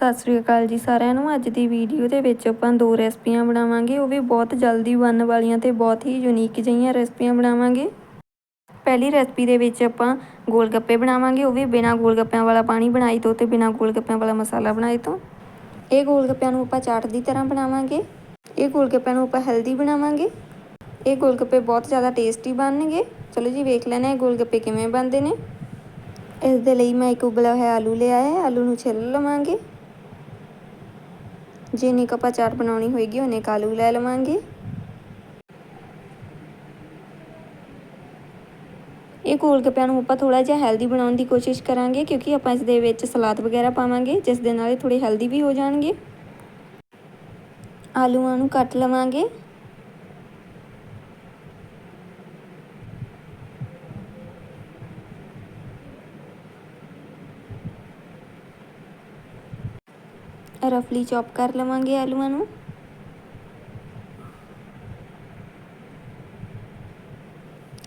ਸਤਿ ਸ੍ਰੀ ਅਕਾਲ ਜੀ ਸਾਰਿਆਂ ਨੂੰ। ਅੱਜ ਦੀ ਵੀਡੀਓ ਦੇ ਵਿੱਚ ਆਪਾਂ ਦੋ ਰੈਸਪੀਆਂ ਬਣਾਵਾਂਗੇ। ਉਹ ਵੀ ਬਹੁਤ ਜਲਦੀ ਬਣਨ ਵਾਲੀਆਂ ਤੇ ਬਹੁਤ ਹੀ ਯੂਨੀਕ ਜਿਹੀਆਂ ਰੈਸਪੀਆਂ ਬਣਾਵਾਂਗੇ। ਪਹਿਲੀ ਰੈਸਪੀ ਦੇ ਵਿੱਚ ਆਪਾਂ ਗੋਲ ਗੱਪੇ ਬਣਾਵਾਂਗੇ। ਉਹ ਵੀ ਬਿਨਾਂ ਗੋਲ ਗੱਪਿਆਂ ਵਾਲਾ ਪਾਣੀ ਬਣਾਈ ਤੋਂ ਤੇ ਬਿਨਾਂ ਗੋਲ ਗੱਪਿਆਂ ਵਾਲਾ ਮਸਾਲਾ ਬਣਾਈ ਤੋਂ। ਇਹ ਗੋਲ ਗੱਪਿਆਂ ਨੂੰ ਆਪਾਂ ਚਾਟ ਦੀ ਤਰ੍ਹਾਂ ਬਣਾਵਾਂਗੇ। ਇਹ ਗੋਲ ਗੱਪਿਆਂ ਨੂੰ ਆਪਾਂ ਹੈਲਦੀ ਬਣਾਵਾਂਗੇ। ਇਹ ਗੋਲ ਗੱਪੇ ਬਹੁਤ ਜ਼ਿਆਦਾ ਟੇਸਟੀ ਬਣਨਗੇ। ਚਲੋ ਜੀ ਵੇਖ ਲੈਣਾ ਇਹ ਗੋਲ ਗੱਪੇ ਕਿਵੇਂ ਬਣਦੇ ਨੇ। ਇਸ ਦੇ ਲਈ ਮੈਂ ਇੱਕ ਉਬਲਿਆ ਹੋਇਆ ਆਲੂ ਲਿਆ ਹੈ। ਆਲੂ ਨੂੰ ਛਿੱਲ ਲਵਾਂਗੇ। ਜਿੰਨੀ ਕੁ ਆਪਾਂ ਬਣਾਉਣੀ ਹੋਏਗੀ, ਉਹਨੇ ਕਾਲੂ ਲੈ ਲਵਾਂਗੇ। ਇਹ ਗੋਲ ਗੱਪਿਆਂ ਨੂੰ ਆਪਾਂ ਥੋੜਾ ਜਿਹਾ ਹੈਲਦੀ ਬਣਾਉਣ ਦੀ ਕੋਸ਼ਿਸ਼ ਕਰਾਂਗੇ, ਕਿਉਂਕਿ ਆਪਾਂ ਇਸ ਦੇ ਵਿੱਚ ਸਲਾਦ ਵਗੈਰਾ ਪਾਵਾਂਗੇ, ਜਿਸ ਦੇ ਨਾਲ ਇਹ ਥੋੜੇ ਹੈਲਦੀ ਵੀ ਹੋ ਜਾਣਗੇ। ਆਲੂਆਂ ਨੂੰ ਕੱਟ ਲਵਾਂਗੇ। ਰਫਲੀ ਚੌਪ ਕਰ ਲਵਾਂਗੇ ਆਲੂਆਂ ਨੂੰ।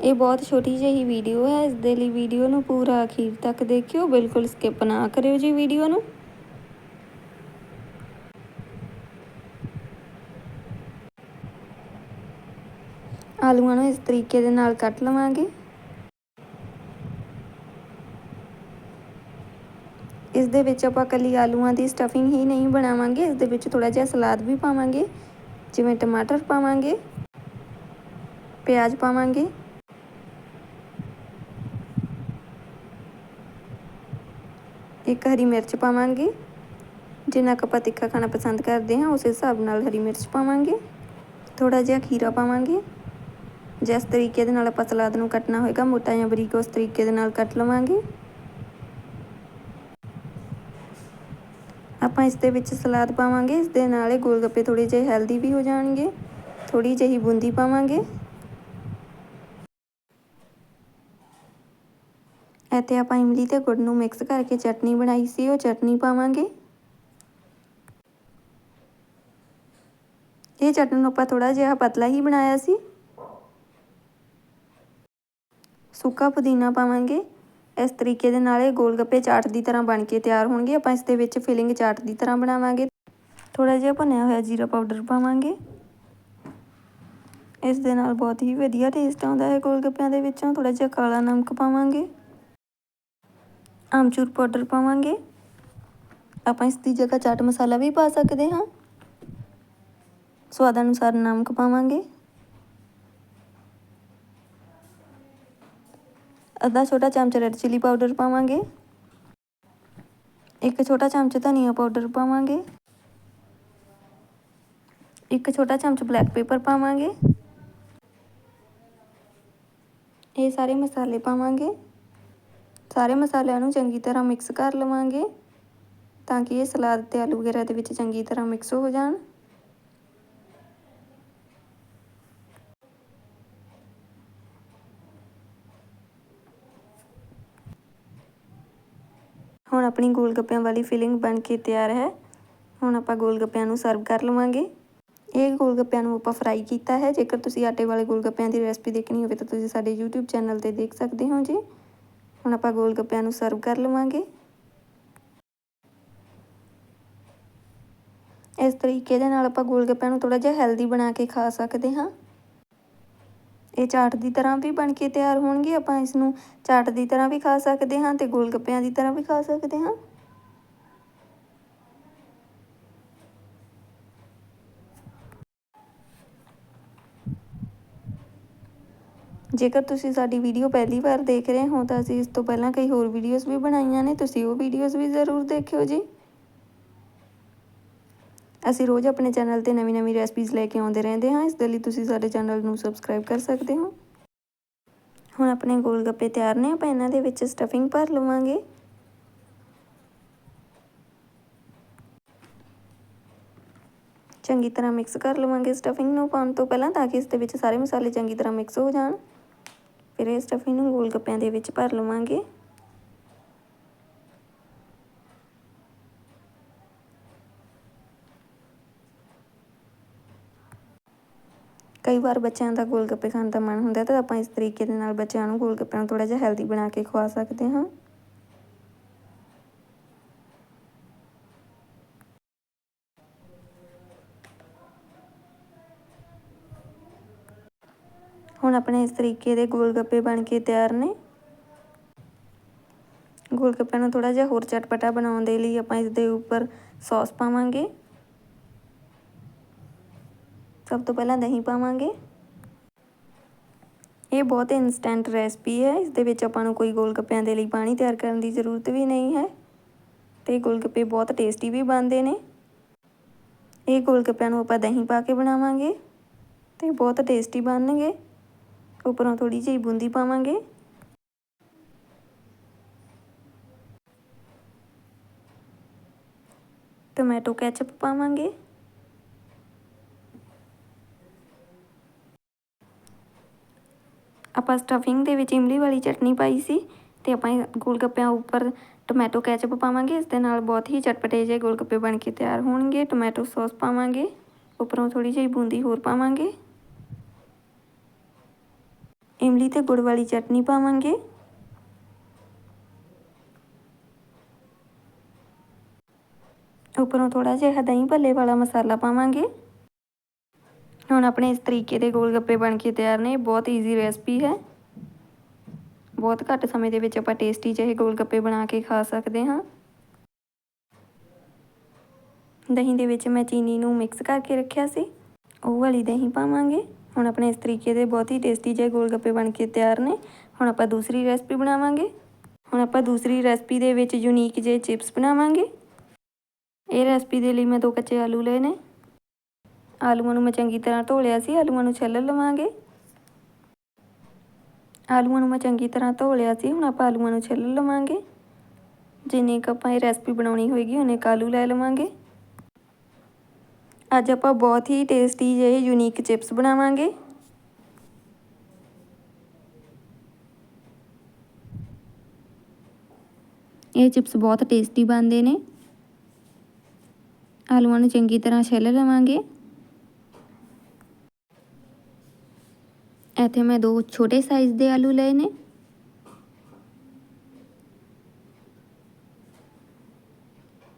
ਇਹ ਬਹੁਤ ਛੋਟੀ ਜਿਹੀ ਵੀਡੀਓ ਹੈ, ਇਸ ਦੇ ਲਈ ਵੀਡੀਓ ਨੂੰ ਪੂਰਾ ਅਖੀਰ ਤੱਕ ਦੇਖਿਓ, ਬਿਲਕੁਲ ਸਕਿਪ ਨਾ ਕਰਿਓ ਜੀ ਵੀਡੀਓ ਨੂੰ। ਆਲੂਆਂ ਨੂੰ ਇਸ ਤਰੀਕੇ ਦੇ ਨਾਲ ਕੱਟ ਲਵਾਂਗੇ। ਇਸ ਦੇ ਵਿੱਚ ਆਪਾਂ ਕੱਲੀ ਆਲੂਆਂ ਦੀ ਸਟਫਿੰਗ ਹੀ ਨਹੀਂ ਬਣਾਵਾਂਗੇ, ਇਸ ਦੇ ਵਿੱਚ ਥੋੜਾ ਜਿਹਾ ਸਲਾਦ ਵੀ ਪਾਵਾਂਗੇ, ਜਿਵੇਂ ਟਮਾਟਰ ਪਾਵਾਂਗੇ, ਪਿਆਜ਼ ਪਾਵਾਂਗੇ। ਇੱਕ ਹਰੀ ਮਿਰਚ ਪਾਵਾਂਗੇ, ਜਿੰਨਾ ਕੁ ਆਪਾਂ ਤਿੱਖਾ ਖਾਣਾ ਪਸੰਦ ਕਰਦੇ ਹਾਂ, ਉਸ ਹਿਸਾਬ ਨਾਲ ਹਰੀ ਮਿਰਚ ਪਾਵਾਂਗੇ। ਥੋੜਾ ਜਿਹਾ ਖੀਰਾ ਪਾਵਾਂਗੇ, ਜਿਸ ਤਰੀਕੇ ਦੇ ਨਾਲ ਆਪਾਂ ਸਲਾਦ ਨੂੰ ਕੱਟਣਾ ਹੋਏਗਾ, ਮੋਟਾ ਜਾਂ ਬਰੀਕ ਉਸ ਤਰੀਕੇ ਦੇ ਨਾਲ ਕੱਟ ਲਵਾਂਗੇ। ਆਪਾਂ ਇਸ ਦੇ ਵਿੱਚ ਸਲਾਦ ਪਾਵਾਂਗੇ, ਇਸ ਦੇ ਨਾਲ ਇਹ ਗੋਲ ਗੱਪੇ ਥੋੜੇ ਜਿਹੇ ਹੈਲਦੀ ਵੀ ਹੋ ਜਾਣਗੇ ਥੋੜੀ ਜਿਹੀ ਬੂੰਦੀ ਪਾਵਾਂਗੇ। ਇੱਥੇ ਆਪਾਂ ਇਮਲੀ ਤੇ ਗੁੜ ਨੂੰ ਮਿਕਸ ਕਰਕੇ ਚਟਨੀ ਬਣਾਈ ਸੀ, ਉਹ ਚਟਨੀ ਪਾਵਾਂਗੇ। ਇਹ ਚਟਨੀ ਨੂੰ ਆਪਾਂ ਥੋੜਾ ਜਿਹਾ ਪਤਲਾ ਹੀ ਬਣਾਇਆ ਸੀ। ਸੁੱਕਾ ਪੁਦੀਨਾ ਪਾਵਾਂਗੇ। ਇਸ ਤਰੀਕੇ ਦੇ ਨਾਲ ਇਹ ਗੋਲ ਗੱਪੇ ਚਾਟ ਦੀ ਤਰ੍ਹਾਂ ਬਣ ਕੇ ਤਿਆਰ ਹੋਣਗੇ। ਆਪਾਂ ਇਸ ਦੇ ਵਿੱਚ ਫਿਲਿੰਗ ਚਾਟ ਦੀ ਤਰ੍ਹਾਂ ਬਣਾਵਾਂਗੇ। ਥੋੜਾ ਜਿਹਾ ਭੁੰਨਿਆ ਹੋਇਆ ਜੀਰਾ ਪਾਊਡਰ ਪਾਵਾਂਗੇ। ਇਸ ਦੇ ਨਾਲ ਬਹੁਤ ਹੀ ਵਧੀਆ ਟੇਸਟ ਆਉਂਦਾ ਹੈ ਗੋਲ ਗੱਪਿਆਂ ਦੇ ਵਿੱਚੋਂ। ਥੋੜਾ ਜਿਹਾ ਕਾਲਾ ਨਮਕ ਪਾਵਾਂਗੇ। ਆਮਚੂਰ ਪਾਊਡਰ ਪਾਵਾਂਗੇ। ਆਪਾਂ ਇਸ ਦੀ ਜਗ੍ਹਾ ਚਾਟ ਮਸਾਲਾ ਵੀ ਪਾ ਸਕਦੇ ਹਾਂ। ਸਵਾਦ ਅਨੁਸਾਰ ਨਮਕ ਪਾਵਾਂਗੇ। ਅੱਧਾ ਛੋਟਾ ਚਮਚ ਰੈੱਡ ਚਿੱਲੀ ਪਾਊਡਰ ਪਾਵਾਂਗੇ। ਇੱਕ ਛੋਟਾ ਚਮਚ ਧਨੀਆ ਪਾਊਡਰ ਪਾਵਾਂਗੇ। ਇੱਕ ਛੋਟਾ ਚਮਚ ਬਲੈਕ ਪੇਪਰ ਪਾਵਾਂਗੇ। ਇਹ ਸਾਰੇ ਮਸਾਲੇ ਪਾਵਾਂਗੇ। ਸਾਰੇ ਮਸਾਲਿਆਂ ਨੂੰ ਚੰਗੀ ਤਰ੍ਹਾਂ ਮਿਕਸ ਕਰ ਲਵਾਂਗੇ ਤਾਂ ਕਿ ਇਹ ਸਲਾਦ ਤੇ ਆਲੂ ਵਗੈਰਾ ਦੇ ਵਿੱਚ ਚੰਗੀ ਤਰ੍ਹਾਂ ਮਿਕਸ ਹੋ ਜਾਣ। ਹੁਣ ਆਪਣੀ ਗੋਲ ਗੱਪਿਆਂ ਵਾਲੀ ਫਿਲਿੰਗ ਬਣ ਕੇ ਤਿਆਰ ਹੈ। ਹੁਣ ਆਪਾਂ ਗੋਲ ਗੱਪਿਆਂ ਨੂੰ ਸਰਵ ਕਰ ਲਵਾਂਗੇ। ਇਹ ਗੋਲ ਗੱਪਿਆਂ ਨੂੰ ਆਪਾਂ ਫਰਾਈ ਕੀਤਾ ਹੈ। ਜੇਕਰ ਤੁਸੀਂ ਆਟੇ ਵਾਲੇ ਗੋਲ ਗੱਪਿਆਂ ਦੀ ਰੈਸਪੀ ਦੇਖਣੀ ਹੋਵੇ ਤਾਂ ਤੁਸੀਂ ਸਾਡੇ YouTube ਚੈਨਲ ਤੇ ਦੇਖ ਸਕਦੇ ਹੋ ਜੀ। ਹੁਣ ਆਪਾਂ ਗੋਲ ਗੱਪਿਆਂ ਨੂੰ ਸਰਵ ਕਰ ਲਵਾਂਗੇ। ਇਸ ਤਰੀਕੇ ਦੇ ਨਾਲ ਆਪਾਂ ਗੋਲ ਗੱਪਿਆਂ ਨੂੰ ਥੋੜਾ ਜਿਹਾ ਹੈਲਦੀ ਬਣਾ ਕੇ ਖਾ ਸਕਦੇ ਹਾਂ। ਇਹ ਚਾਟ ਦੀ ਤਰ੍ਹਾਂ ਵੀ ਬਣ ਕੇ ਤਿਆਰ ਹੋਣਗੇ, ਆਪਾਂ ਇਸ ਨੂੰ ਚਾਟ ਦੀ ਤਰ੍ਹਾਂ ਵੀ ਖਾ ਸਕਦੇ ਹਾਂ ਤੇ ਗੋਲ ਗੱਪਿਆਂ ਦੀ ਤਰ੍ਹਾਂ ਵੀ ਖਾ ਸਕਦੇ ਹਾਂ। ਜੇਕਰ ਤੁਸੀਂ ਸਾਡੀ ਵੀਡੀਓ ਪਹਿਲੀ ਵਾਰ ਦੇਖ ਰਹੇ ਹੋ ਤਾਂ ਅਸੀਂ ਇਸ ਤੋਂ ਪਹਿਲਾਂ ਕਈ ਹੋਰ ਵੀਡੀਓਜ਼ ਵੀ ਬਣਾਈਆਂ ਨੇ, ਤੁਸੀਂ ਉਹ ਵੀਡੀਓਜ਼ ਵੀ ਜ਼ਰੂਰ ਦੇਖਿਓ ਜੀ। ਅਸੀਂ ਰੋਜ਼ ਆਪਣੇ ਚੈਨਲ ਤੇ ਨਵੀਂ-ਨਵੀਂ ਰੈਸਪੀਜ਼ ਲੈ ਕੇ ਆਉਂਦੇ ਰਹਿੰਦੇ ਹਾਂ। ਇਸ ਦੇ ਲਈ ਤੁਸੀਂ ਸਾਡੇ ਚੈਨਲ ਨੂੰ ਸਬਸਕ੍ਰਾਈਬ ਕਰ ਸਕਦੇ ਹੋ। ਹੁਣ ਆਪਣੇ ਗੋਲ ਗੱਪੇ ਤਿਆਰ ਨੇ, ਆਪਾਂ ਇਹਨਾਂ ਦੇ ਵਿੱਚ ਸਟਫਿੰਗ ਭਰ ਲਵਾਂਗੇ। ਚੰਗੀ ਤਰ੍ਹਾਂ ਮਿਕਸ ਕਰ ਲਵਾਂਗੇ ਸਟਫਿੰਗ ਨੂੰ ਪਾਉਣ ਤੋਂ ਪਹਿਲਾਂ, ਤਾਂ ਕਿ ਇਸ ਦੇ ਵਿੱਚ ਸਾਰੇ ਮਸਾਲੇ ਚੰਗੀ ਤਰ੍ਹਾਂ ਮਿਕਸ ਹੋ ਜਾਣ। ਫਿਰ ਇਹ ਸਟਫਿੰਗ ਨੂੰ ਗੋਲ ਗੱਪਿਆਂ ਦੇ ਵਿੱਚ ਭਰ ਲਵਾਂਗੇ। ਵਾਰ ਬੱਚਿਆਂ ਦਾ ਗੋਲਗੱਪੇ ਖਾਣ ਦਾ ਮਨ ਹੁੰਦਾ ਤਾਂ ਆਪਾਂ ਇਸ ਤਰੀਕੇ ਦੇ ਨਾਲ ਬੱਚਿਆਂ ਨੂੰ ਗੋਲਗੱਪਿਆਂ ਨੂੰ ਥੋੜਾ ਜਿਹਾ ਹੈਲਦੀ ਬਣਾ ਕੇ ਖਵਾ ਸਕਦੇ ਹਾਂ। ਹੁਣ ਆਪਣੇ ਇਸ ਤਰੀਕੇ ਦੇ ਗੋਲਗੱਪੇ ਬਣ ਕੇ ਤਿਆਰ ਨੇ। ਗੋਲਗੱਪਿਆਂ ਨੂੰ ਥੋੜਾ ਜਿਹਾ ਹੋਰ ਚਟਪਟਾ ਬਣਾਉਣ ਦੇ ਲਈ ਆਪਾਂ ਇਸ ਦੇ ਉੱਪਰ ਸੌਸ ਪਾਵਾਂਗੇ। ਸਭ ਤੋਂ ਪਹਿਲਾਂ ਦਹੀਂ ਪਾਵਾਂਗੇ। ਇਹ ਬਹੁਤ ਇਨਸਟੈਂਟ ਰੈਸਪੀ ਹੈ। ਇਸ ਦੇ ਵਿੱਚ ਆਪਾਂ ਨੂੰ ਕੋਈ ਗੋਲ ਗੱਪਿਆਂ ਦੇ ਲਈ ਪਾਣੀ ਤਿਆਰ ਕਰਨ ਦੀ ਜ਼ਰੂਰਤ ਵੀ ਨਹੀਂ ਹੈ। ਤੇ ਗੋਲ ਗੱਪੇ ਬਹੁਤ ਟੇਸਟੀ ਵੀ ਬਣਦੇ ਨੇ। ਇਹ ਗੋਲ ਗੱਪਿਆਂ ਨੂੰ ਆਪਾਂ ਦਹੀਂ ਪਾ ਕੇ ਬਣਾਵਾਂਗੇ ਤੇ ਬਹੁਤ ਟੇਸਟੀ ਬਣਨਗੇ। ਉੱਪਰੋਂ ਥੋੜੀ ਜਿਹੀ ਬੂੰਦੀ ਪਾਵਾਂਗੇ। ਟੋਮੈਟੋ ਕੈਚਪ ਪਾਵਾਂਗੇ। ਆਪਾਂ ਸਟਫਿੰਗ ਦੇ ਵਿੱਚ ਇਮਲੀ ਵਾਲੀ ਚਟਨੀ ਪਾਈ ਸੀ ਤੇ ਆਪਾਂ ਗੋਲ ਗੱਪਿਆਂ ਉੱਪਰ ਟੋਮੈਟੋ ਕੈਚਅਪ ਪਾਵਾਂਗੇ, ਇਸ ਦੇ ਨਾਲ ਬਹੁਤ ਹੀ ਚਟਪਟੇ ਜਿਹੇ ਗੋਲ ਗੱਪੇ ਬਣ ਕੇ ਤਿਆਰ ਹੋਣਗੇ ਟੋਮੈਟੋ ਸੌਸ ਪਾਵਾਂਗੇ, ਉੱਪਰੋਂ ਥੋੜੀ ਜਿਹੀ ਬੂੰਦੀ ਹੋਰ ਪਾਵਾਂਗੇ। ਇਮਲੀ ਤੇ ਗੁੜ ਵਾਲੀ ਚਟਨੀ ਪਾਵਾਂਗੇ। ਉੱਪਰੋਂ ਥੋੜਾ ਜਿਹਾ ਦਹੀਂ ਭੱਲੇ ਵਾਲਾ ਮਸਾਲਾ ਪਾਵਾਂਗੇ। ਹੁਣ ਆਪਣੇ ਇਸ ਤਰੀਕੇ ਦੇ ਗੋਲ ਗੱਪੇ ਬਣ ਕੇ ਤਿਆਰ ਨੇ। ਬਹੁਤ ਈਜ਼ੀ ਰੈਸਪੀ ਹੈ। ਬਹੁਤ ਘੱਟ ਸਮੇਂ ਦੇ ਵਿੱਚ ਆਪਾਂ ਟੇਸਟੀ ਜਿਹੇ ਗੋਲ ਗੱਪੇ ਬਣਾ ਕੇ ਖਾ ਸਕਦੇ ਹਾਂ। ਦਹੀਂ ਦੇ ਵਿੱਚ ਮੈਂ ਚੀਨੀ ਨੂੰ ਮਿਕਸ ਕਰਕੇ ਰੱਖਿਆ ਸੀ। ਉਹ ਵਾਲੀ ਦਹੀਂ ਪਾਵਾਂਗੇ। ਹੁਣ ਆਪਣੇ ਇਸ ਤਰੀਕੇ ਦੇ ਬਹੁਤ ਹੀ ਟੇਸਟੀ ਜਿਹੇ ਗੋਲ ਗੱਪੇ ਬਣ ਕੇ ਤਿਆਰ ਨੇ। ਹੁਣ ਆਪਾਂ ਦੂਸਰੀ ਰੈਸਪੀ ਬਣਾਵਾਂਗੇ। ਹੁਣ ਆਪਾਂ ਦੂਸਰੀ ਰੈਸਪੀ ਦੇ ਵਿੱਚ ਯੂਨੀਕ ਜਿਹੇ ਚਿਪਸ ਬਣਾਵਾਂਗੇ। ਇਹ ਰੈਸਪੀ ਦੇ ਲਈ ਮੈਂ ਦੋ ਕੱਚੇ ਆਲੂ ਲਏ ਨੇ। ਆਲੂਆਂ ਨੂੰ ਮੈਂ ਚੰਗੀ ਤਰ੍ਹਾਂ ਧੋ ਲਿਆ ਸੀ, ਆਲੂਆਂ ਨੂੰ ਛਿੱਲ ਲਵਾਂਗੇ। ਆਲੂਆਂ ਨੂੰ ਮੈਂ ਚੰਗੀ ਤਰ੍ਹਾਂ ਧੋ ਲਿਆ ਸੀ, ਹੁਣ ਆਪਾਂ ਆਲੂਆਂ ਨੂੰ ਛਿੱਲ ਲਵਾਂਗੇ। ਜਿੰਨੇ ਕ ਆਪਾਂ ਇਹ ਰੈਸਪੀ ਬਣਾਉਣੀ ਹੋਏਗੀ, ਉਹਨੇ ਆਲੂ ਲੈ ਲਵਾਂਗੇ। ਅੱਜ ਆਪਾਂ ਬਹੁਤ ਹੀ ਟੇਸਟੀ ਜਿਹੇ ਯੂਨੀਕ ਚਿਪਸ ਬਣਾਵਾਂਗੇ। ਇਹ ਚਿਪਸ ਬਹੁਤ ਟੇਸਟੀ ਬਣਦੇ ਨੇ। ਆਲੂਆਂ ਨੂੰ ਚੰਗੀ ਤਰ੍ਹਾਂ ਛਿੱਲ ਲਵਾਂਗੇ। ਇੱਥੇ ਮੈਂ ਦੋ ਛੋਟੇ ਸਾਈਜ਼ ਦੇ ਆਲੂ ਲਏ ਨੇ।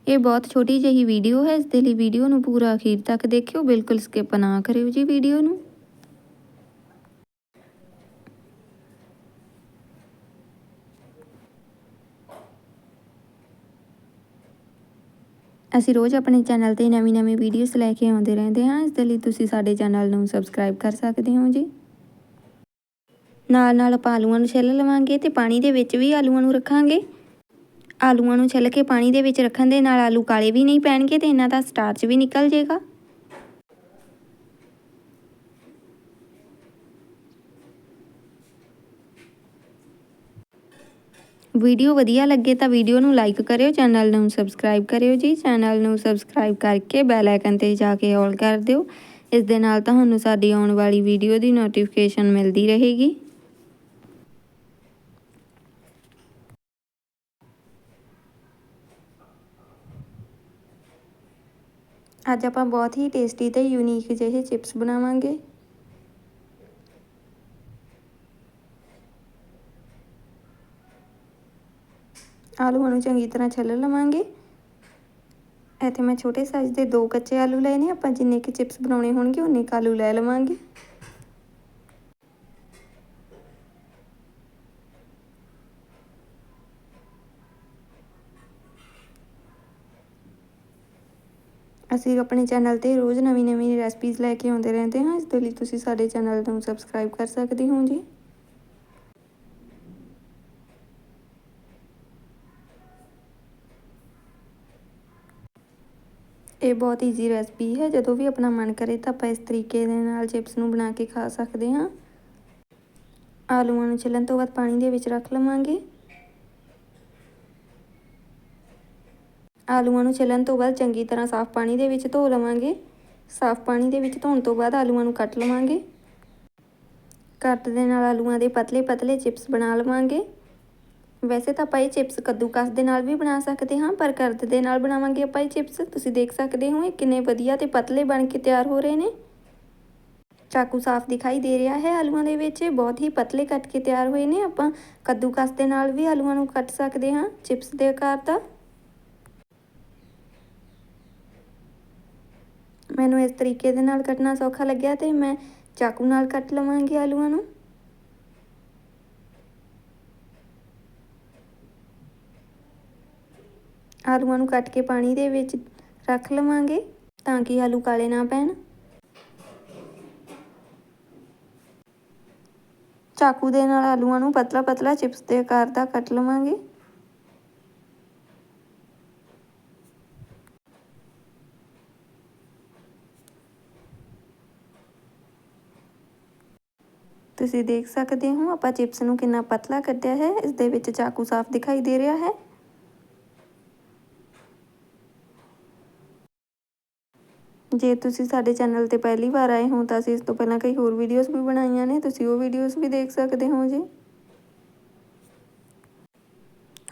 ਇਹ ਬਹੁਤ ਛੋਟੀ ਜਿਹੀ ਵੀਡੀਓ ਹੈ, ਇਸ ਦੇ ਲਈ ਵੀਡੀਓ ਨੂੰ ਪੂਰਾ ਅਖੀਰ ਤੱਕ ਦੇਖਿਓ, ਬਿਲਕੁਲ ਸਕਿਪ ਨਾ ਕਰਿਓ ਜੀ ਵੀਡੀਓ ਨੂੰ। ਅਸੀਂ ਰੋਜ਼ ਆਪਣੇ ਚੈਨਲ ਤੇ ਨਵੀਂ-ਨਵੀਂ ਵੀਡੀਓਜ਼ ਲੈ ਕੇ ਆਉਂਦੇ ਰਹਿੰਦੇ ਹਾਂ, ਇਸ ਦੇ ਲਈ ਤੁਸੀਂ ਸਾਡੇ ਚੈਨਲ ਨੂੰ ਸਬਸਕ੍ਰਾਈਬ ਕਰ ਸਕਦੇ ਹੋ ਜੀ। ਨਾਲ ਨਾਲ ਆਪਾਂ ਆਲੂਆਂ ਨੂੰ ਛਿੱਲ ਲਵਾਂਗੇ ਤੇ ਪਾਣੀ ਦੇ ਵਿੱਚ ਵੀ ਆਲੂਆਂ ਨੂੰ ਰੱਖਾਂਗੇ। ਆਲੂਆਂ ਨੂੰ ਛਿੱਲ ਕੇ ਪਾਣੀ ਦੇ ਵਿੱਚ ਰੱਖਣ ਦੇ ਨਾਲ ਆਲੂ ਕਾਲੇ ਵੀ ਨਹੀਂ ਪੈਣਗੇ ਤੇ ਇਹਨਾਂ ਦਾ ਸਟਾਰਚ ਵੀ ਨਿਕਲ ਜਾਏਗਾ। ਵੀਡੀਓ ਵਧੀਆ ਲੱਗੇ ਤਾਂ ਵੀਡੀਓ ਨੂੰ ਲਾਈਕ ਕਰਿਓ, ਚੈਨਲ ਨੂੰ ਸਬਸਕ੍ਰਾਈਬ ਕਰਿਓ ਜੀ। ਚੈਨਲ ਨੂੰ ਸਬਸਕ੍ਰਾਈਬ ਕਰਕੇ ਬੈਲ ਆਈਕਨ ਤੇ ਜਾ ਕੇ ਆਲ ਕਰ ਦਿਓ। ਇਸ ਦੇ ਨਾਲ ਤੁਹਾਨੂੰ ਸਾਡੀ ਆਉਣ ਵਾਲੀ ਵੀਡੀਓ ਦੀ ਨੋਟੀਫਿਕੇਸ਼ਨ ਮਿਲਦੀ ਰਹੇਗੀ। ਅੱਜ ਆਪਾਂ ਬਹੁਤ ਹੀ ਟੇਸਟੀ ਤੇ ਯੂਨੀਕ ਜਿਹੇ ਚਿਪਸ ਬਣਾਵਾਂਗੇ। ਆਲੂਆਂ ਨੂੰ ਚੰਗੀ ਤਰ੍ਹਾਂ ਛਿੱਲ ਲਵਾਂਗੇ। ਇੱਥੇ ਮੈਂ ਛੋਟੇ ਸਾਈਜ਼ ਦੇ ਦੋ ਕੱਚੇ ਆਲੂ ਲਏ ਨੇ, ਆਪਾਂ ਜਿੰਨੇ ਕਿ ਚਿਪਸ ਬਣਾਉਣੇ ਹੋਣਗੇ, ਉਨੇ ਕੁ ਆਲੂ ਲੈ ਲਵਾਂਗੇ। ਅਸੀਂ ਆਪਣੇ ਚੈਨਲ ਤੇ ਰੋਜ਼ ਨਵੀਂ-ਨਵੀਂ ਰੈਸਪੀਜ਼ ਲੈ ਕੇ ਆਉਂਦੇ ਰਹਿੰਦੇ ਹਾਂ। ਇਸ ਦੇ ਲਈ ਤੁਸੀਂ ਸਾਡੇ ਚੈਨਲ ਨੂੰ ਸਬਸਕ੍ਰਾਈਬ ਕਰ ਸਕਦੇ ਹੋ ਜੀ। ਇਹ ਬਹੁਤ ਈਜ਼ੀ ਰੈਸਪੀ ਹੈ। ਜਦੋਂ ਵੀ ਆਪਣਾ ਮਨ ਕਰੇ ਤਾਂ ਆਪਾਂ ਇਸ ਤਰੀਕੇ ਦੇ ਨਾਲ ਚਿਪਸ ਨੂੰ ਬਣਾ ਕੇ ਖਾ ਸਕਦੇ ਹਾਂ। ਆਲੂਆਂ ਨੂੰ ਛਿੱਲਣ ਤੋਂ ਬਾਅਦ ਪਾਣੀ ਦੇ ਵਿੱਚ ਰੱਖ ਲਵਾਂਗੇ। ਆਲੂਆਂ ਨੂੰ ਛਿੱਲਣ ਤੋਂ ਬਾਅਦ ਚੰਗੀ ਤਰ੍ਹਾਂ ਸਾਫ਼ ਪਾਣੀ ਦੇ ਵਿੱਚ ਧੋ ਲਵਾਂਗੇ। ਸਾਫ਼ ਪਾਣੀ ਦੇ ਵਿੱਚ ਧੋਣ ਤੋਂ ਬਾਅਦ ਆਲੂਆਂ ਨੂੰ ਕੱਟ ਲਵਾਂਗੇ। ਕੱਟ ਦੇ ਨਾਲ ਆਲੂਆਂ ਦੇ ਪਤਲੇ ਪਤਲੇ ਚਿਪਸ ਬਣਾ ਲਵਾਂਗੇ। ਵੈਸੇ ਤਾਂ ਆਪਾਂ ਇਹ ਚਿਪਸ ਕੱਦੂਕਸ ਦੇ ਨਾਲ ਵੀ ਬਣਾ ਸਕਦੇ ਹਾਂ, ਪਰ ਕਰਦ ਦੇ ਨਾਲ ਬਣਾਵਾਂਗੇ ਆਪਾਂ ਇਹ ਚਿਪਸ। ਤੁਸੀਂ ਦੇਖ ਸਕਦੇ ਹੋ ਇਹ ਕਿੰਨੇ ਵਧੀਆ ਤੇ ਪਤਲੇ ਬਣ ਕੇ ਤਿਆਰ ਹੋ ਰਹੇ ਨੇ। ਚਾਕੂ ਸਾਫ਼ ਦਿਖਾਈ ਦੇ ਰਿਹਾ ਹੈ ਆਲੂਆਂ ਦੇ ਵਿੱਚ। ਬਹੁਤ ਹੀ ਪਤਲੇ ਕੱਟ ਕੇ ਤਿਆਰ ਹੋਏ ਨੇ ਆਪਾਂ। ਕੱਦੂਕਸ ਦੇ ਨਾਲ ਵੀ ਆਲੂਆਂ ਨੂੰ ਕੱਟ ਸਕਦੇ ਹਾਂ ਚਿਪਸ ਦੇ ਆਕਾਰ ਦਾ। ਮੈਨੂੰ ਇਸ ਤਰੀਕੇ ਦੇ ਨਾਲ ਕੱਟਣਾ ਸੌਖਾ ਲੱਗਿਆ ਤੇ ਮੈਂ ਚਾਕੂ ਨਾਲ ਕੱਟ ਲਵਾਂਗੀ ਆਲੂਆਂ ਨੂੰ। ਆਲੂਆਂ ਨੂੰ ਕੱਟ ਕੇ ਪਾਣੀ ਦੇ ਵਿੱਚ ਰੱਖ ਲਵਾਂਗੇ ਤਾਂ ਕਿ ਆਲੂ ਕਾਲੇ ਨਾ ਪੈਣ। ਚਾਕੂ ਦੇ ਨਾਲ ਆਲੂਆਂ ਨੂੰ ਪਤਲਾ ਪਤਲਾ ਚਿਪਸ ਦੇ ਆਕਾਰ ਦਾ ਕੱਟ ਲਵਾਂਗੇ। ਤੁਸੀਂ ਦੇਖ ਸਕਦੇ ਹੋ, ਆਪਾਂ ਚਿਪਸ ਨੂੰ ਕਿੰਨਾ ਪਤਲਾ ਕੱਢਿਆ ਹੈ ਇਸ ਦੇ ਵਿੱਚ ਚਾਕੂ ਸਾਫ਼ ਦਿਖਾਈ ਦੇ ਰਿਹਾ ਹੈ। ਜੇ ਤੁਸੀਂ ਸਾਡੇ ਚੈਨਲ ਤੇ ਪਹਿਲੀ ਵਾਰ ਆਏ ਹੋ, ਤਾਂ ਅਸੀਂ ਇਸ ਤੋਂ ਪਹਿਲਾਂ ਕਈ ਹੋਰ ਵੀਡੀਓਜ਼ ਵੀ ਬਣਾਈਆਂ ਨੇ, ਤੁਸੀਂ ਉਹ ਵੀਡੀਓਜ਼ ਵੀ ਦੇਖ ਸਕਦੇ ਹੋ ਜੀ।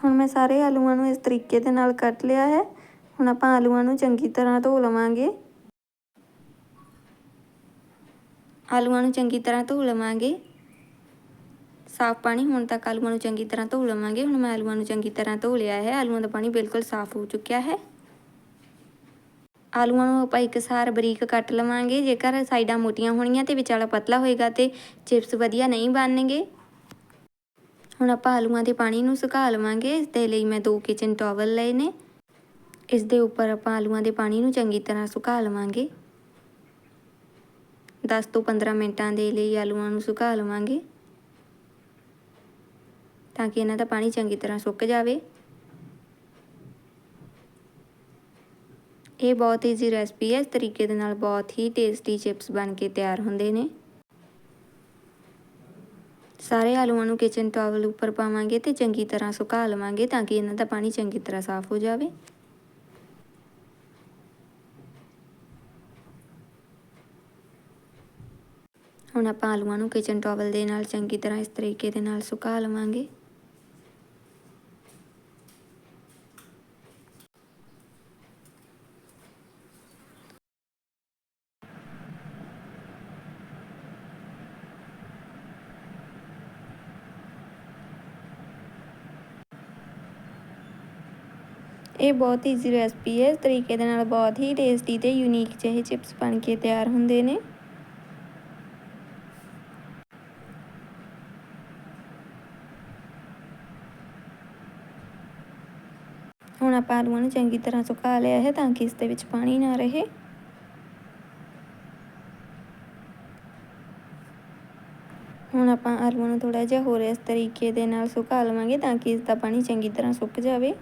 ਹੁਣ ਮੈਂ ਸਾਰੇ ਆਲੂਆਂ ਨੂੰ ਇਸ ਤਰੀਕੇ ਦੇ ਨਾਲ ਕੱਟ ਲਿਆ ਹੈ। ਹੁਣ ਆਪਾਂ ਆਲੂਆਂ ਨੂੰ ਚੰਗੀ ਤਰ੍ਹਾਂ ਧੋ ਲਵਾਂਗੇ। ਆਲੂਆਂ ਨੂੰ ਚੰਗੀ ਤਰ੍ਹਾਂ ਧੋ ਲਵਾਂਗੇ। ਸਾਫ਼ ਪਾਣੀ ਹੁਣ ਤੱਕ ਆਲੂਆਂ ਨੂੰ ਚੰਗੀ ਤਰ੍ਹਾਂ ਧੋ ਲਵਾਂਗੇ। ਹੁਣ ਮੈਂ ਆਲੂਆਂ ਨੂੰ ਚੰਗੀ ਤਰ੍ਹਾਂ ਧੋ ਲਿਆ ਹੈ। ਆਲੂਆਂ ਦਾ ਪਾਣੀ ਬਿਲਕੁਲ ਸਾਫ਼ ਹੋ ਚੁੱਕਿਆ ਹੈ। ਆਲੂਆਂ ਨੂੰ ਆਪਾਂ ਇੱਕ ਸਾਰ ਬਰੀਕ ਕੱਟ ਲਵਾਂਗੇ। ਜੇਕਰ ਸਾਈਡਾਂ ਮੋਟੀਆਂ ਹੋਣੀਆਂ ਤੇ ਵਿਚਾਲਾ ਪਤਲਾ ਹੋਏਗਾ ਤੇ ਚਿਪਸ ਵਧੀਆ ਨਹੀਂ ਬਣਨਗੇ। ਹੁਣ ਆਪਾਂ ਆਲੂਆਂ ਦੇ ਪਾਣੀ ਨੂੰ ਸੁਕਾ ਲਵਾਂਗੇ। ਇਸ ਦੇ ਲਈ ਮੈਂ ਦੋ ਕਿਚਨ ਟਾਵਲ ਲਏ ਨੇ। ਇਸ ਦੇ ਉੱਪਰ ਆਪਾਂ ਆਲੂਆਂ ਦੇ ਪਾਣੀ ਨੂੰ ਚੰਗੀ ਤਰ੍ਹਾਂ ਸੁਕਾ ਲਵਾਂਗੇ। 10 ਤੋਂ 15 ਮਿੰਟਾਂ ਦੇ ਲਈ ਆਲੂਆਂ ਨੂੰ ਸੁਕਾ ਲਵਾਂਗੇ। ਤਾਂ ਕਿ ਇਹਨਾਂ ਦਾ ਪਾਣੀ ਚੰਗੀ ਤਰ੍ਹਾਂ ਸੁੱਕ ਜਾਵੇ। ਇਹ ਬਹੁਤ ਈਜ਼ੀ ਰੈਸਪੀ ਹੈ। ਇਸ ਤਰੀਕੇ ਦੇ ਨਾਲ ਬਹੁਤ ਹੀ ਟੇਸਟੀ ਚਿਪਸ ਬਣ ਕੇ ਤਿਆਰ ਹੁੰਦੇ ਨੇ। ਸਾਰੇ ਆਲੂਆਂ ਨੂੰ ਕਿਚਨ ਟਾਵਲ ਉੱਪਰ ਪਾਵਾਂਗੇ ਤੇ ਚੰਗੀ ਤਰ੍ਹਾਂ ਸੁਕਾ ਲਵਾਂਗੇ ਤਾਂ ਕਿ ਇਹਨਾਂ ਦਾ ਪਾਣੀ ਚੰਗੀ ਤਰ੍ਹਾਂ ਸਾਫ਼ ਹੋ ਜਾਵੇ। ਹੁਣ ਆਪਾਂ ਆਲੂਆਂ ਨੂੰ ਕਿਚਨ ਟਾਵਲ ਦੇ ਨਾਲ ਚੰਗੀ ਤਰ੍ਹਾਂ ਇਸ ਤਰੀਕੇ ਦੇ ਨਾਲ ਸੁਕਾ ਲਵਾਂਗੇ। ਇਹ ਬਹੁਤ ਈਜ਼ੀ ਰੈਸਪੀ ਹੈ। ਇਸ ਤਰੀਕੇ ਦੇ ਨਾਲ ਬਹੁਤ ਹੀ ਟੇਸਟੀ ਤੇ ਯੂਨੀਕ ਜਿਹੇ ਚਿਪਸ ਬਣ ਕੇ ਤਿਆਰ ਹੁੰਦੇ ਨੇ। ਹੁਣ ਆਪਾਂ ਆਲੂਆਂ ਨੂੰ ਚੰਗੀ ਤਰ੍ਹਾਂ ਸੁਕਾ ਲਿਆ ਹੈ ਤਾਂ ਕਿ ਇਸ ਦੇ ਵਿੱਚ ਪਾਣੀ ਨਾ ਰਹੇ। ਹੁਣ ਆਪਾਂ ਆਲੂਆਂ ਨੂੰ ਥੋੜਾ ਜਿਹਾ ਹੋਰ ਇਸ ਤਰੀਕੇ ਦੇ ਨਾਲ ਸੁਕਾ ਲਵਾਂਗੇ ਤਾਂ ਕਿ ਇਸ ਦਾ ਪਾਣੀ ਚੰਗੀ ਤਰ੍ਹਾਂ ਸੁੱਕ ਜਾਵੇ।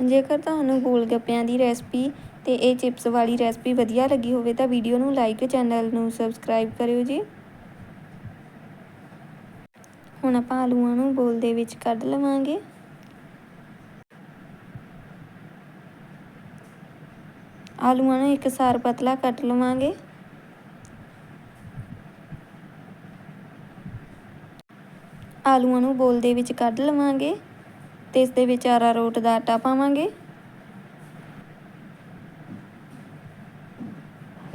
ਜੇਕਰ ਤੁਹਾਨੂੰ ਗੋਲ ਗੱਪਿਆਂ ਦੀ ਰੈਸਪੀ ਤੇ ਇਹ ਚਿਪਸ ਵਾਲੀ ਰੈਸਪੀ ਵਧੀਆ ਲੱਗੀ ਹੋਵੇ ਤਾਂ ਵੀਡੀਓ ਨੂੰ ਲਾਈਕ, ਚੈਨਲ ਨੂੰ ਸਬਸਕ੍ਰਾਈਬ ਕਰਿਓ ਜੀ। ਹੁਣ ਆਪਾਂ ਆਲੂਆਂ ਨੂੰ ਬੋਲ ਦੇ ਵਿੱਚ ਕੱਢ ਲਵਾਂਗੇ। ਆਲੂਆਂ ਨੂੰ ਇੱਕ ਸਾਰ ਪਤਲਾ ਕੱਟ ਲਵਾਂਗੇ। ਆਲੂਆਂ ਨੂੰ ਬੋਲ ਦੇ ਵਿੱਚ ਕੱਢ ਲਵਾਂਗੇ। ਤੇ ਇਸ ਦੇ ਵਿੱਚ ਅਰਾਰੋਟ ਦਾ ਆਟਾ ਪਾਵਾਂਗੇ।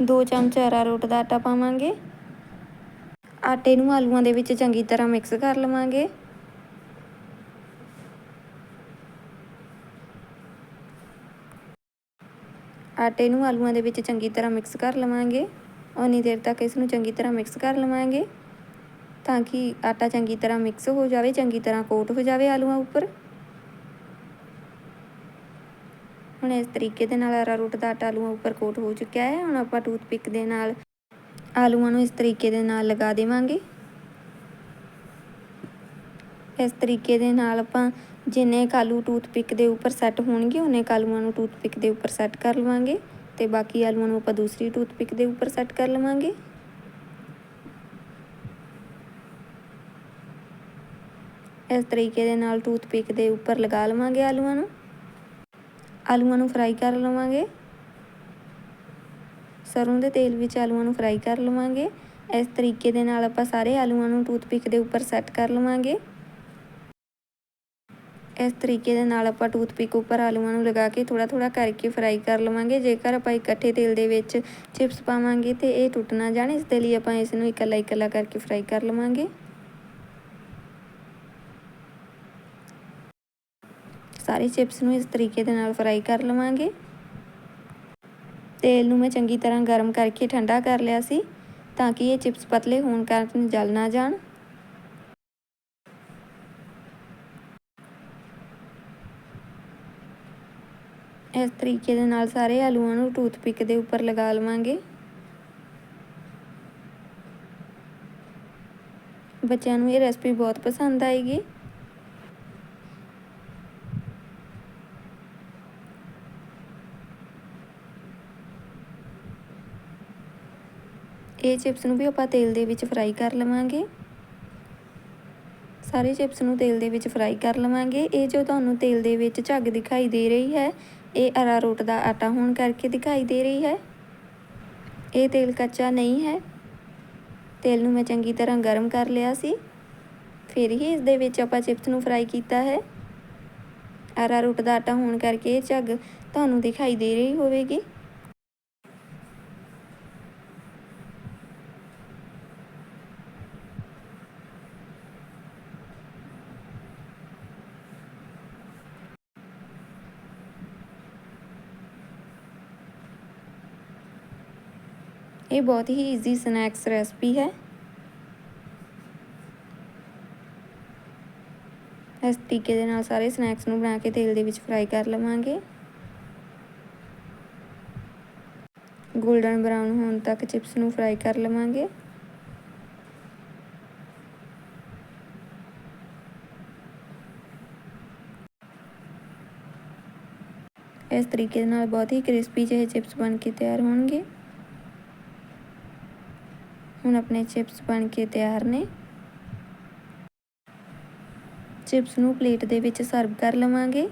ਦੋ ਚਮਚ ਅਰਾਰੋਟ ਦਾ ਆਟਾ ਪਾਵਾਂਗੇ। ਆਟੇ ਨੂੰ ਆਲੂਆਂ ਦੇ ਵਿੱਚ ਚੰਗੀ ਤਰ੍ਹਾਂ ਮਿਕਸ ਕਰ ਲਵਾਂਗੇ। ਆਟੇ ਨੂੰ ਆਲੂਆਂ ਦੇ ਵਿੱਚ ਚੰਗੀ ਤਰ੍ਹਾਂ ਮਿਕਸ ਕਰ ਲਵਾਂਗੇ। ਉਨੀ ਦੇਰ ਤੱਕ ਇਸ ਨੂੰ ਚੰਗੀ ਤਰ੍ਹਾਂ ਮਿਕਸ ਕਰ ਲਵਾਂਗੇ ਤਾਂ ਕਿ ਆਟਾ ਚੰਗੀ ਤਰ੍ਹਾਂ ਮਿਕਸ ਹੋ ਜਾਵੇ, ਚੰਗੀ ਤਰ੍ਹਾਂ ਕੋਟ ਹੋ ਜਾਵੇ ਆਲੂਆਂ ਉੱਪਰ। ਹੁਣ ਇਸ ਤਰੀਕੇ ਦੇ ਨਾਲ ਅਰਾਰੋਟ ਦਾ ਆਟਾ ਆਲੂਆਂ ਉੱਪਰ ਕੋਟ ਹੋ ਚੁੱਕਿਆ ਹੈ। ਹੁਣ ਆਪਾਂ ਟੂਥਪਿਕ ਦੇ ਨਾਲ ਆਲੂਆਂ ਨੂੰ ਇਸ ਤਰੀਕੇ ਦੇ ਨਾਲ ਲਗਾ ਦੇਵਾਂਗੇ। ਇਸ ਤਰੀਕੇ ਦੇ ਨਾਲ ਆਪਾਂ ਜਿੰਨੇ ਕਾਲੂ ਟੂਥ ਪਿਕ ਦੇ ਉੱਪਰ ਸੈੱਟ ਹੋਣਗੇ, ਉਹਨੇ ਕਾਲੂਆਂ ਨੂੰ ਟੂਥਪਿਕ ਦੇ ਉੱਪਰ ਸੈੱਟ ਕਰ ਲਵਾਂਗੇ ਤੇ ਬਾਕੀ ਆਲੂਆਂ ਨੂੰ ਆਪਾਂ ਦੂਸਰੀ ਟੂਥ ਪਿਕ ਦੇ ਉੱਪਰ ਸੈੱਟ ਕਰ ਲਵਾਂਗੇ। ਇਸ ਤਰੀਕੇ ਦੇ ਨਾਲ ਟੂਥ ਪਿਕ ਦੇ ਉੱਪਰ ਲਗਾ ਲਵਾਂਗੇ ਆਲੂਆਂ ਨੂੰ। ਆਲੂਆਂ ਨੂੰ ਫਰਾਈ ਕਰ ਲਵਾਂਗੇ। ਸਰੋਂ ਦੇ ਤੇਲ ਵਿੱਚ ਆਲੂਆਂ ਨੂੰ ਫਰਾਈ ਕਰ ਲਵਾਂਗੇ। ਇਸ ਤਰੀਕੇ ਦੇ ਨਾਲ ਆਪਾਂ ਸਾਰੇ ਆਲੂਆਂ ਨੂੰ ਟੂਥਪਿਕ ਦੇ ਉੱਪਰ ਸੈੱਟ ਕਰ ਲਵਾਂਗੇ। ਇਸ ਤਰੀਕੇ ਦੇ ਨਾਲ ਆਪਾਂ ਟੂਥਪਿਕ ਉੱਪਰ ਆਲੂਆਂ ਨੂੰ ਲਗਾ ਕੇ ਥੋੜਾ ਥੋੜਾ ਕਰਕੇ ਫਰਾਈ ਕਰ ਲਵਾਂਗੇ। ਜੇਕਰ ਆਪਾਂ ਇਕੱਠੇ ਤੇਲ ਦੇ ਵਿੱਚ ਚਿਪਸ ਪਾਵਾਂਗੇ ਤੇ ਇਹ ਟੁੱਟ ਨਾ ਜਾਣ, ਇਸ ਦੇ ਲਈ ਆਪਾਂ ਇਸ ਨੂੰ ਇਕੱਲਾ ਇਕੱਲਾ ਕਰਕੇ ਫਰਾਈ ਕਰ ਲਵਾਂਗੇ। ਸਾਰੇ ਚਿਪਸ ਨੂੰ ਇਸ ਤਰੀਕੇ ਦੇ ਨਾਲ ਫਰਾਈ ਕਰ ਲਵਾਂਗੇ। ਤੇਲ ਨੂੰ ਮੈਂ ਚੰਗੀ ਤਰ੍ਹਾਂ ਗਰਮ ਕਰਕੇ ਠੰਡਾ ਕਰ ਲਿਆ ਸੀ, ਤਾਂ ਕਿ ਇਹ ਚਿਪਸ ਪਤਲੇ ਹੋਣ ਕਾਰਨ ਜਲ ਨਾ ਜਾਣ। ਇਸ ਤਰੀਕੇ ਦੇ ਨਾਲ ਸਾਰੇ ਆਲੂਆਂ ਨੂੰ ਟੂਥਪਿਕ ਦੇ ਉੱਪਰ ਲਗਾ ਲਵਾਂਗੇ। ਬੱਚਿਆਂ ਨੂੰ ਇਹ ਰੈਸਪੀ ਬਹੁਤ ਪਸੰਦ ਆਏਗੀ। ਇਹ ਚਿਪਸ ਨੂੰ ਵੀ ਆਪਾਂ ਤੇਲ ਦੇ ਵਿੱਚ ਫਰਾਈ ਕਰ ਲਵਾਂਗੇ। ਸਾਰੇ ਚਿਪਸ ਨੂੰ ਤੇਲ ਦੇ ਵਿੱਚ ਫਰਾਈ ਕਰ ਲਵਾਂਗੇ। ਇਹ ਜੋ ਤੁਹਾਨੂੰ ਤੇਲ ਦੇ ਵਿੱਚ ਝੱਗ ਦਿਖਾਈ ਦੇ ਰਹੀ ਹੈ, ਇਹ ਅਰਾਰੋਟ ਦਾ ਆਟਾ ਹੋਣ ਕਰਕੇ ਦਿਖਾਈ ਦੇ ਰਹੀ ਹੈ। ਇਹ ਤੇਲ ਕੱਚਾ ਨਹੀਂ ਹੈ। ਤੇਲ ਨੂੰ ਮੈਂ ਚੰਗੀ ਤਰ੍ਹਾਂ ਗਰਮ ਕਰ ਲਿਆ ਸੀ। ਫਿਰ ਹੀ ਇਸ ਦੇ ਵਿੱਚ ਆਪਾਂ ਚਿਪਸ ਨੂੰ ਫਰਾਈ ਕੀਤਾ ਹੈ। ਅਰਾਰੋਟ ਦਾ ਆਟਾ ਹੋਣ ਕਰਕੇ ਇਹ ਝੱਗ ਤੁਹਾਨੂੰ ਦਿਖਾਈ ਦੇ ਰਹੀ ਹੋਵੇਗੀ। ਇਹ ਬਹੁਤ ਹੀ ਈਜ਼ੀ ਸਨੈਕਸ ਰੈਸਪੀ ਹੈ। ਇਸ ਤਰੀਕੇ ਦੇ ਨਾਲ ਸਾਰੇ ਸਨੈਕਸ ਨੂੰ ਬਣਾ ਕੇ ਤੇਲ ਦੇ ਵਿੱਚ ਫਰਾਈ ਕਰ ਲਵਾਂਗੇ। ਗੋਲਡਨ ਬਰਾਊਨ ਹੋਣ ਤੱਕ ਚਿਪਸ ਨੂੰ ਫਰਾਈ ਕਰ ਲਵਾਂਗੇ। ਇਸ ਤਰੀਕੇ ਨਾਲ ਬਹੁਤ ਹੀ ਕ੍ਰਿਸਪੀ ਜਿਹੇ ਚਿਪਸ ਬਣ ਕੇ ਤਿਆਰ ਹੋਣਗੇ। ਹੁਣ ਆਪਣੇ ਚਿਪਸ ਬਣ ਕੇ ਤਿਆਰ ਨੇ। ਚਿਪਸ ਨੂੰ ਪਲੇਟ ਦੇ ਵਿੱਚ ਸਰਵ ਕਰ ਲਵਾਂਗੇ।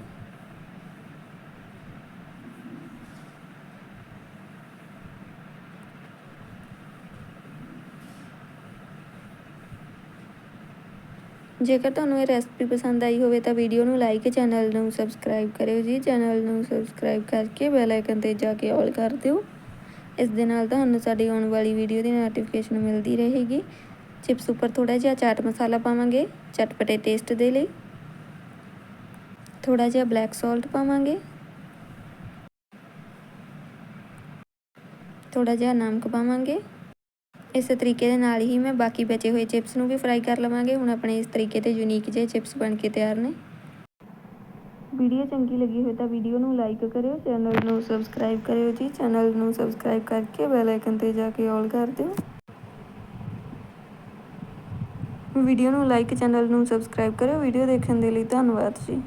ਜੇਕਰ ਤੁਹਾਨੂੰ ਇਹ ਰੈਸਪੀ ਪਸੰਦ ਆਈ ਹੋਵੇ ਤਾਂ ਵੀਡੀਓ ਨੂੰ ਲਾਈਕ, ਚੈਨਲ ਨੂੰ ਸਬਸਕ੍ਰਾਈਬ ਕਰਿਓ ਜੀ। ਚੈਨਲ ਨੂੰ ਸਬਸਕ੍ਰਾਈਬ ਕਰਕੇ ਬੈਲ ਆਈਕਨ ਤੇ ਜਾ ਕੇ ਆਲ ਕਰ ਦਿਓ। ਇਸ ਦੇ ਨਾਲ ਤੁਹਾਨੂੰ ਸਾਡੀ ਆਉਣ ਵਾਲੀ ਵੀਡੀਓ ਦੀ ਨੋਟੀਫਿਕੇਸ਼ਨ ਮਿਲਦੀ ਰਹੇਗੀ। ਚਿਪਸ ਉੱਪਰ ਥੋੜਾ ਜਿਹਾ ਚਾਟ ਮਸਾਲਾ ਪਾਵਾਂਗੇ ਚਟਪਟੇ ਟੇਸਟ ਦੇ ਲਈ। ਥੋੜਾ ਜਿਹਾ ਬਲੈਕ ਸਾਲਟ ਪਾਵਾਂਗੇ। ਥੋੜਾ ਜਿਹਾ ਨਮਕ ਪਾਵਾਂਗੇ। ਇਸੇ ਤਰੀਕੇ ਦੇ ਨਾਲ ਹੀ ਮੈਂ ਬਾਕੀ ਬਚੇ ਹੋਏ ਚਿਪਸ ਨੂੰ ਵੀ ਫਰਾਈ ਕਰ ਲਵਾਂਗੇ। ਹੁਣ ਆਪਣੇ ਇਸ ਤਰੀਕੇ ਤੇ ਯੂਨੀਕ ਜਿਹੇ ਚਿਪਸ ਬਣ ਕੇ ਤਿਆਰ ਨੇ। ਵੀਡੀਓ ਚੰਗੀ ਲੱਗੀ ਹੋਵੇ ਤਾਂ ਵੀਡੀਓ ਨੂੰ ਲਾਈਕ ਕਰਿਓ, ਚੈਨਲ ਨੂੰ ਸਬਸਕ੍ਰਾਈਬ ਕਰਿਓ ਜੀ। ਚੈਨਲ ਨੂੰ ਸਬਸਕ੍ਰਾਈਬ ਕਰਕੇ ਬੈਲ ਆਈਕਨ ਤੇ ਜਾ ਕੇ ਆਲ ਕਰ ਦਿਓ। ਵੀਡੀਓ ਨੂੰ ਲਾਈਕ, ਚੈਨਲ ਨੂੰ ਸਬਸਕ੍ਰਾਈਬ ਕਰਿਓ। ਵੀਡੀਓ ਦੇਖਣ ਦੇ ਲਈ ਧੰਨਵਾਦ ਜੀ।